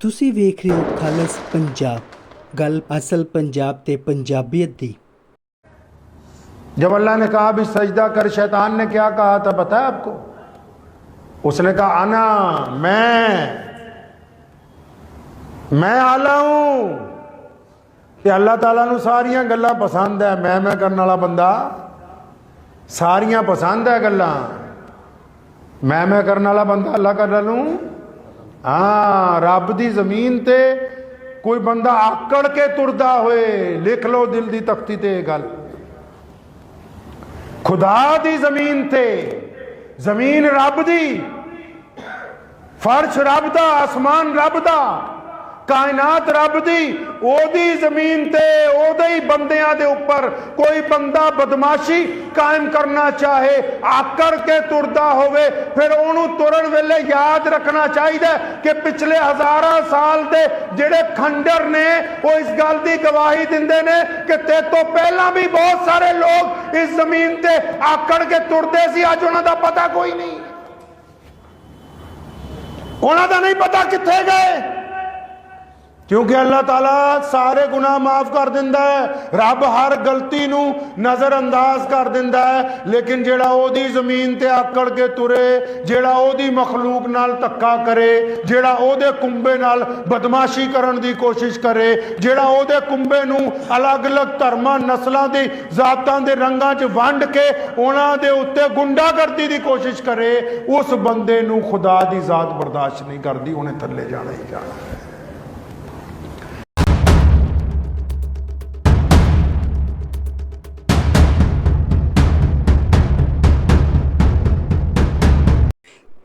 ਤੁਸੀਂ ਵੇਖ ਰਹੇ ਹੋ ਖਾਲਸ ਪੰਜਾਬ ਗੱਲ ਅਸਲ ਪੰਜਾਬ ਤੇ ਪੰਜਾਬੀਅਤ ਦੀ जब अल्लाह ने कहा भी सजदा कर शैतान ने क्या कहा था पता है आपको उसने कहा आना मैं मैं आला हूं ਤੇ ਅੱਲਾਹ ਤਾਲਾ ਨੂੰ ਸਾਰੀਆਂ ਗੱਲਾਂ ਪਸੰਦ ਹੈ ਮੈਂ ਮੈਂ ਕਰਨ ਵਾਲਾ ਬੰਦਾ ਸਾਰੀਆਂ ਪਸੰਦ ਹੈ ਗੱਲਾਂ ਮੈਂ ਮੈਂ ਕਰਨ ਵਾਲਾ ਬੰਦਾ ਅੱਲਾਹ ਕਰ ਨੂੰ ਹਾਂ, ਰੱਬ ਦੀ ਜ਼ਮੀਨ ਤੇ ਕੋਈ ਬੰਦਾ ਆਕੜ ਕੇ ਤੁਰਦਾ ਹੋਏ, ਲਿਖ ਲਓ ਦਿਲ ਦੀ ਤਖਤੀ ਤੇ ਇਹ ਗੱਲ। ਖੁਦਾ ਦੀ ਜ਼ਮੀਨ ਤੇ, ਜ਼ਮੀਨ ਰੱਬ ਦੀ, ਫਰਸ਼ ਰੱਬ ਦਾ, ਅਸਮਾਨ ਰੱਬ ਦਾ ਕਾਇਨਾਤ ਰੱਬ ਦੀ, ਉਹਦੀ ਜ਼ਮੀਨ ਤੇ, ਉਹਦੇ ਹੀ ਬੰਦਿਆਂ ਦੇ ਉੱਪਰ ਕੋਈ ਬੰਦਾ ਬਦਮਾਸ਼ੀ ਕਾਇਮ ਕਰਨਾ ਚਾਹੇ, ਆਕੜ ਕੇ ਤੁਰਦਾ ਹੋਵੇ, ਫਿਰ ਉਹਨੂੰ ਤੁਰਨ ਵੇਲੇ ਯਾਦ ਰੱਖਣਾ ਚਾਹੀਦਾ ਕਿ ਪਿਛਲੇ ਹਜ਼ਾਰਾਂ ਸਾਲ ਦੇ ਜਿਹੜੇ ਖੰਡਰ ਨੇ, ਉਹ ਇਸ ਗੱਲ ਦੀ ਗਵਾਹੀ ਦਿੰਦੇ ਨੇ ਕਿ ਤੇ ਤੋਂ ਪਹਿਲਾਂ ਵੀ ਬਹੁਤ ਸਾਰੇ ਲੋਕ ਇਸ ਜ਼ਮੀਨ ਤੇ ਆਕੜ ਕੇ ਤੁਰਦੇ ਸੀ, ਅੱਜ ਉਹਨਾਂ ਦਾ ਪਤਾ ਕੋਈ ਨਹੀਂ। ਉਹਨਾਂ ਦਾ ਨਹੀਂ ਪਤਾ ਕਿੱਥੇ ਗਏ। ਕਿਉਂਕਿ ਅੱਲਾਹ ਤਾਲਾ ਸਾਰੇ ਗੁਨਾਹ ਮਾਫ ਕਰ ਦਿੰਦਾ ਹੈ, ਰੱਬ ਹਰ ਗਲਤੀ ਨੂੰ ਨਜ਼ਰ ਅੰਦਾਜ਼ ਕਰ ਦਿੰਦਾ ਹੈ, ਲੇਕਿਨ ਜਿਹੜਾ ਉਹਦੀ ਜ਼ਮੀਨ ਤੇ ਆਕੜ ਕੇ ਤੁਰੇ, ਜਿਹੜਾ ਉਹਦੀ ਮਖਲੂਕ ਨਾਲ ਧੱਕਾ ਕਰੇ, ਜਿਹੜਾ ਉਹਦੇ ਕੁੰਬੇ ਨਾਲ ਬਦਮਾਸ਼ੀ ਕਰਨ ਦੀ ਕੋਸ਼ਿਸ਼ ਕਰੇ, ਜਿਹੜਾ ਉਹਦੇ ਕੁੰਬੇ ਨੂੰ ਅਲੱਗ-ਅਲੱਗ ਧਰਮਾਂ, ਨਸਲਾਂ ਦੀ ਜ਼ਾਤਾਂ ਦੇ ਰੰਗਾਂ 'ਚ ਵੰਡ ਕੇ ਉਹਨਾਂ ਦੇ ਉੱਤੇ ਗੁੰਡਾਗਰਦੀ ਦੀ ਕੋਸ਼ਿਸ਼ ਕਰੇ, ਉਸ ਬੰਦੇ ਨੂੰ ਖੁਦਾ ਦੀ ਜ਼ਾਤ ਬਰਦਾਸ਼ਤ ਨਹੀਂ ਕਰਦੀ, ਉਹਨੇ ਥੱਲੇ ਜਾਣਾ ਹੀ ਜਾਣਾ